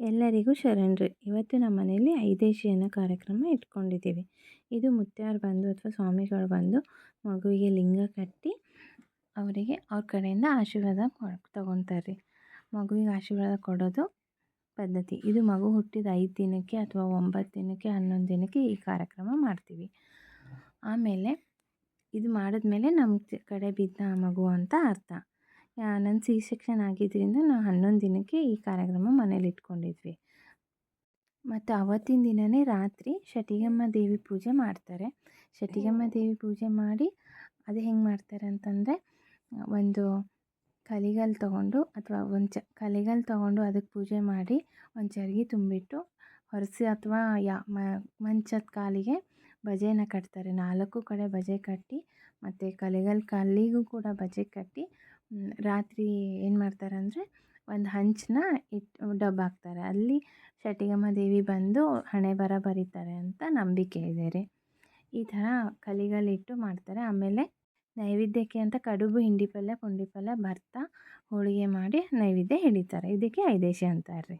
ಎಲ್ಲರಿಗೂ ಶರಣರು. ಇವತ್ತು ನಮ್ಮ ಮನೆಯಲ್ಲಿ ಐದೇಶಿ ಅನ್ನೋ ಕಾರ್ಯಕ್ರಮ ಇಟ್ಕೊಂಡಿದ್ದೀವಿ. ಇದು ಮುತ್ಯಾರು ಬಂದು ಅಥವಾ ಸ್ವಾಮಿಗಳು ಬಂದು ಮಗುವಿಗೆ ಲಿಂಗ ಕಟ್ಟಿ ಅವರಿಗೆ ಅವ್ರ ಕಡೆಯಿಂದ ಆಶೀರ್ವಾದ ತಗೊತಾರೆ ಮಗುವಿಗೆ ಆಶೀರ್ವಾದ ಕೊಡೋದು ಪದ್ಧತಿ. ಇದು ಮಗು ಹುಟ್ಟಿದ ಐದು ದಿನಕ್ಕೆ ಅಥವಾ ಒಂಬತ್ತು ದಿನಕ್ಕೆ, ಹನ್ನೊಂದು ದಿನಕ್ಕೆ ಈ ಕಾರ್ಯಕ್ರಮ ಮಾಡ್ತೀವಿ. ಆಮೇಲೆ ಇದು ಮಾಡಿದ್ಮೇಲೆ ನಮ್ಮ ಕಡೆ ಬಿದ್ದ ಮಗು ಅಂತ ಅರ್ಥ. ನನ್ನ ಸಿ ಸೆಕ್ಷನ್ ಆಗಿದ್ದರಿಂದ ನಾವು ಹನ್ನೊಂದು ದಿನಕ್ಕೆ ಈ ಕಾರ್ಯಕ್ರಮ ಮನೇಲಿ ಇಟ್ಕೊಂಡಿದ್ವಿ. ಮತ್ತು ಅವತ್ತಿನ ದಿನವೇ ರಾತ್ರಿ ಶಟಿಗಮ್ಮ ದೇವಿ ಪೂಜೆ ಮಾಡ್ತಾರೆ. ಶಟಿಗಮ್ಮ ದೇವಿ ಪೂಜೆ ಮಾಡಿ ಅದು ಹೆಂಗೆ ಮಾಡ್ತಾರೆ ಅಂತಂದರೆ ಒಂದು ಕಲಿಗಲ್ ತೊಗೊಂಡು ಅಥವಾ ಒಂದು ಚ ಕಲಿಗಲ್ಲು ತೊಗೊಂಡು ಅದಕ್ಕೆ ಪೂಜೆ ಮಾಡಿ ಒಂದು ಚರ್ಗಿ ತುಂಬಿಟ್ಟು ಹೊರಸಿ ಅಥವಾ ಯಾ ಮಂಚದ ಕಾಲಿಗೆ ಬಜೆನ ಕಟ್ತಾರೆ. ನಾಲ್ಕು ಕಡೆ ಬಜೆ ಕಟ್ಟಿ, ಮತ್ತು ಕಲೆಗಳ ಕಲ್ಲಿಗೂ ಕೂಡ ಬಜೆ ಕಟ್ಟಿ ರಾತ್ರಿ ಏನು ಮಾಡ್ತಾರೆ ಅಂದರೆ ಒಂದು ಹಂಚನ್ನ ಇಟ್ಟು ದಬ್ಬಾಕ್ತಾರೆ ಅಲ್ಲಿ ಶಟಿಗಮ್ಮ ದೇವಿ ಬಂದು ಹಣೆ ಬರ ಬರೀತಾರೆ ಅಂತ ನಂಬಿಕೆ ಇದೆ ರೀ. ಈ ಥರ ಕಲಿಗಲ್ಲಿಟ್ಟು ಮಾಡ್ತಾರೆ. ಆಮೇಲೆ ನೈವೇದ್ಯಕ್ಕೆ ಅಂತ ಕಡುಬು, ಹಿಂಡಿ ಪಲ್ಯ, ಪುಂಡಿ ಪಲ್ಯ, ಭರ್ತಾ, ಹೋಳಿಗೆ ಮಾಡಿ ನೈವೇದ್ಯ ಹಿಡಿತಾರೆ. ಇದಕ್ಕೆ ಐದೇಶಿ ಅಂತಾರೆ ರೀ.